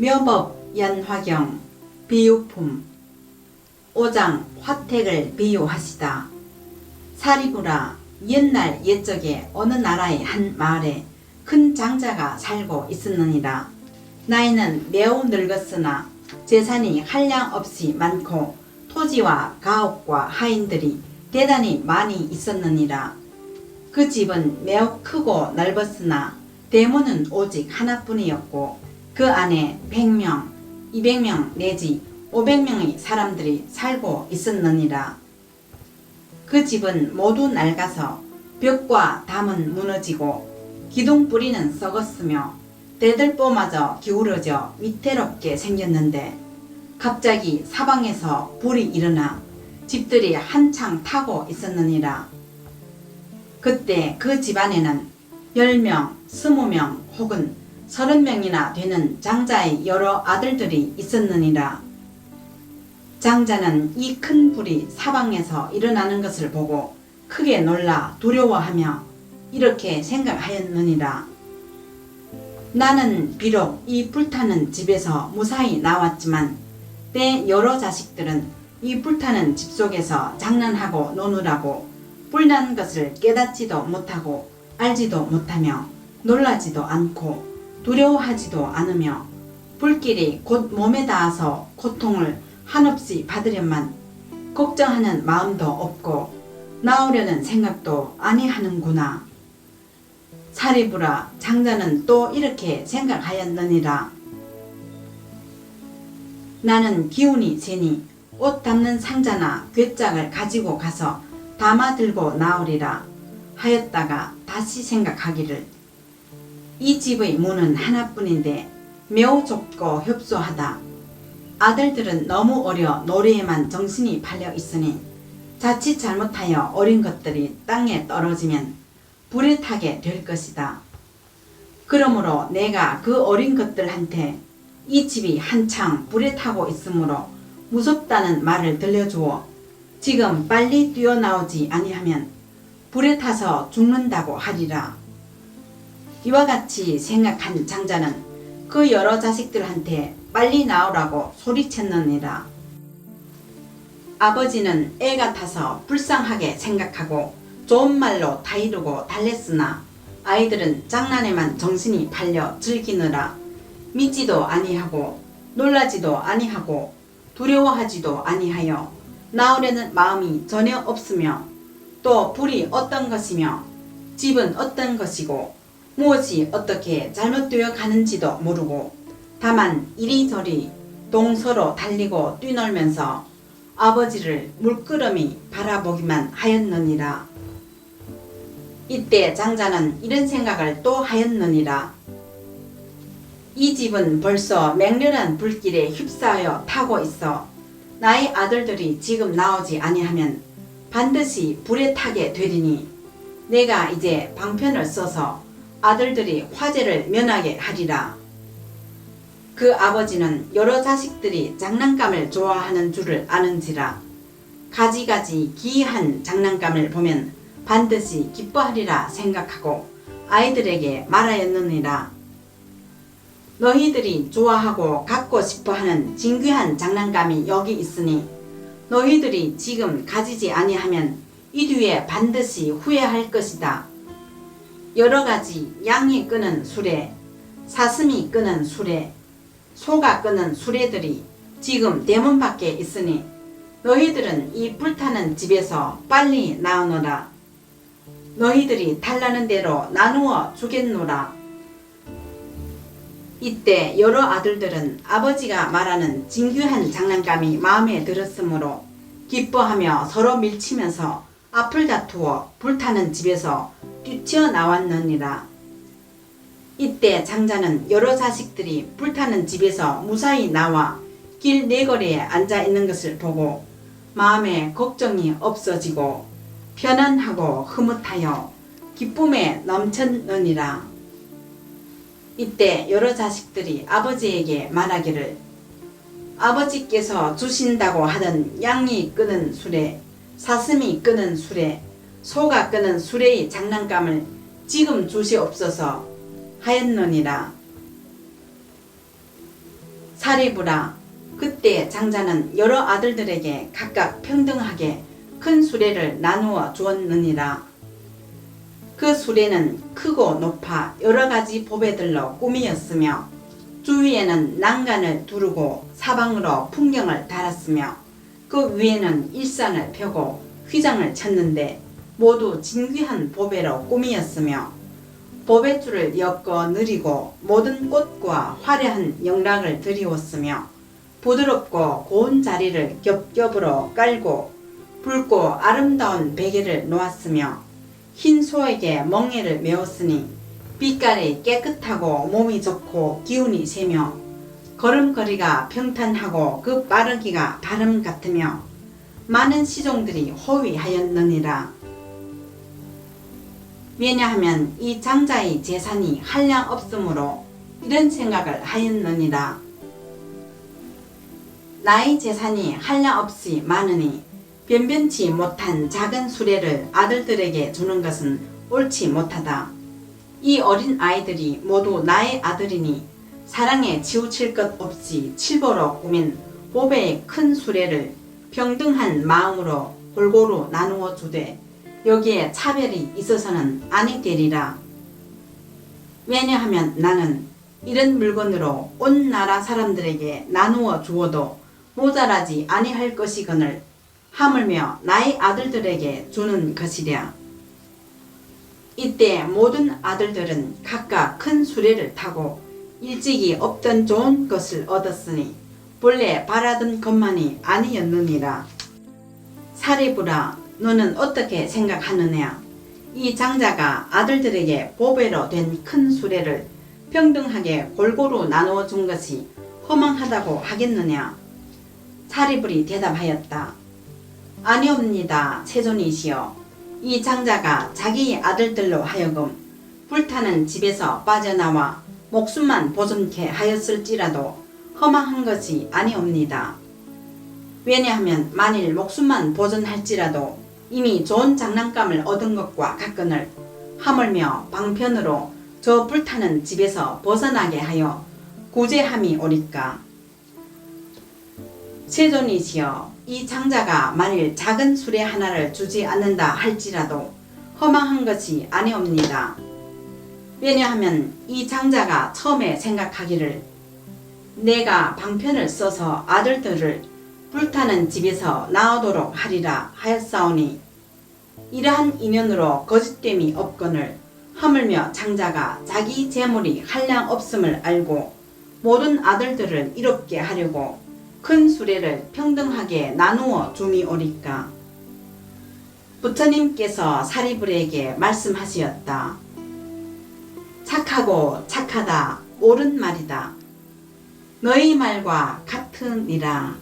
묘법 연화경 비유품 5장 화택을 비유하시다. 사리부라 옛날 옛적에 어느 나라의 한 마을에 큰 장자가 살고 있었느니라. 나이는 매우 늙었으나 재산이 한량 없이 많고 토지와 가옥과 하인들이 대단히 많이 있었느니라. 그 집은 매우 크고 넓었으나 대문은 오직 하나뿐이었고 그 안에 100명, 200명 내지 500명의 사람들이 살고 있었느니라. 그 집은 모두 낡아서 벽과 담은 무너지고 기둥 뿌리는 썩었으며 대들보마저 기울어져 위태롭게 생겼는데 갑자기 사방에서 불이 일어나 집들이 한창 타고 있었느니라. 그때 그 집안에는 10명, 20명 혹은 30명이나 되는 장자의 여러 아들들이 있었느니라. 장자는 이 큰 불이 사방에서 일어나는 것을 보고 크게 놀라 두려워하며 이렇게 생각하였느니라. 나는 비록 이 불타는 집에서 무사히 나왔지만 내 여러 자식들은 이 불타는 집 속에서 장난하고 노느라고 불난 것을 깨닫지도 못하고 알지도 못하며 놀라지도 않고 두려워하지도 않으며 불길이 곧 몸에 닿아서 고통을 한없이 받으련만 걱정하는 마음도 없고 나오려는 생각도 아니하는구나. 사리부라 장자는 또 이렇게 생각하였느니라. 나는 기운이 세니 옷 담는 상자나 괴짝을 가지고 가서 담아 들고 나오리라 하였다가 다시 생각하기를 이 집의 문은 하나뿐인데 매우 좁고 협소하다. 아들들은 너무 어려 놀이에만 정신이 팔려 있으니 자칫 잘못하여 어린 것들이 땅에 떨어지면 불에 타게 될 것이다. 그러므로 내가 그 어린 것들한테 이 집이 한창 불에 타고 있으므로 무섭다는 말을 들려주어 지금 빨리 뛰어나오지 아니하면 불에 타서 죽는다고 하리라. 이와 같이 생각한 장자는 그 여러 자식들한테 빨리 나오라고 소리쳤느니라. 아버지는 애 같아서 불쌍하게 생각하고 좋은 말로 다이르고 달랬으나 아이들은 장난에만 정신이 팔려 즐기느라 믿지도 아니하고 놀라지도 아니하고 두려워하지도 아니하여 나오려는 마음이 전혀 없으며 또 불이 어떤 것이며 집은 어떤 것이고 무엇이 어떻게 잘못되어 가는지도 모르고 다만 이리저리 동서로 달리고 뛰놀면서 아버지를 물끄러미 바라보기만 하였느니라. 이때 장자는 이런 생각을 또 하였느니라. 이 집은 벌써 맹렬한 불길에 휩싸여 타고 있어 나의 아들들이 지금 나오지 아니하면 반드시 불에 타게 되리니 내가 이제 방편을 써서 아들들이 화재를 면하게 하리라. 그 아버지는 여러 자식들이 장난감을 좋아하는 줄을 아는지라 가지가지 기이한 장난감을 보면 반드시 기뻐하리라 생각하고 아이들에게 말하였느니라. 너희들이 좋아하고 갖고 싶어하는 진귀한 장난감이 여기 있으니 너희들이 지금 가지지 아니하면 이 뒤에 반드시 후회할 것이다. 여러 가지 양이 끄는 수레, 사슴이 끄는 수레, 소가 끄는 수레들이 지금 대문 밖에 있으니 너희들은 이 불타는 집에서 빨리 나오너라. 너희들이 달라는 대로 나누어 주겠노라. 이때 여러 아들들은 아버지가 말하는 진귀한 장난감이 마음에 들었으므로 기뻐하며 서로 밀치면서 앞을 다투어 불타는 집에서 뛰쳐 나왔느니라. 이때 장자는 여러 자식들이 불타는 집에서 무사히 나와 길 네거리에 앉아 있는 것을 보고 마음에 걱정이 없어지고 편안하고 흐뭇하여 기쁨에 넘쳤느니라. 이때 여러 자식들이 아버지에게 말하기를 아버지께서 주신다고 하던 양이 끄는 수레, 사슴이 끄는 수레, 소가 끄는 수레의 장난감을 지금 주시옵소서 하였느니라. 사리부라 그때 장자는 여러 아들들에게 각각 평등하게 큰 수레를 나누어 주었느니라. 그 수레는 크고 높아 여러 가지 보배들로 꾸미었으며 주위에는 난간을 두르고 사방으로 풍경을 달았으며 그 위에는 일산을 펴고 휘장을 쳤는데 모두 진귀한 보배로 꾸미었으며 보배줄을 엮어 느리고 모든 꽃과 화려한 영락을 드리웠으며 부드럽고 고운 자리를 겹겹으로 깔고 붉고 아름다운 베개를 놓았으며 흰 소에게 멍에를 메었으니 빛깔이 깨끗하고 몸이 좋고 기운이 세며 걸음걸이가 평탄하고 그 빠르기가 바람 같으며 많은 시종들이 호위하였느니라. 왜냐하면 이 장자의 재산이 한량 없으므로 이런 생각을 하였느니라. 나의 재산이 한량 없이 많으니 변변치 못한 작은 수레를 아들들에게 주는 것은 옳지 못하다. 이 어린 아이들이 모두 나의 아들이니 사랑에 치우칠 것 없이 칠보로 꾸민 보배의 큰 수레를 평등한 마음으로 골고루 나누어 주되 여기에 차별이 있어서는 아니 되리라. 왜냐하면 나는 이런 물건으로 온 나라 사람들에게 나누어 주어도 모자라지 아니할 것이거늘 하물며 나의 아들들에게 주는 것이랴. 이때 모든 아들들은 각각 큰 수레를 타고 일찍이 없던 좋은 것을 얻었으니 본래 바라던 것만이 아니었느니라. 사리부라 너는 어떻게 생각하느냐? 이 장자가 아들들에게 보배로 된 큰 수레를 평등하게 골고루 나누어 준 것이 허망하다고 하겠느냐? 사리불이 대답하였다. 아니옵니다, 세존이시여. 이 장자가 자기 아들들로 하여금 불타는 집에서 빠져나와 목숨만 보존케 하였을지라도 허망한 것이 아니옵니다. 왜냐하면 만일 목숨만 보존할지라도 이미 좋은 장난감을 얻은 것과 같거늘 하물며 방편으로 저 불타는 집에서 벗어나게 하여 구제함이 오리까. 세존이시여 이 장자가 만일 작은 수레 하나를 주지 않는다 할지라도 허망한 것이 아니옵니다. 왜냐하면 이 장자가 처음에 생각하기를 내가 방편을 써서 아들들을 불타는 집에서 나오도록 하리라 하였사오니 이러한 인연으로 거짓됨이 없거늘 하물며 장자가 자기 재물이 한량 없음을 알고 모든 아들들을 이롭게 하려고 큰 수레를 평등하게 나누어 주미오리까 부처님께서 사리불에게 말씀하시었다. 착하고 착하다 옳은 말이다. 너희 말과 같으니라.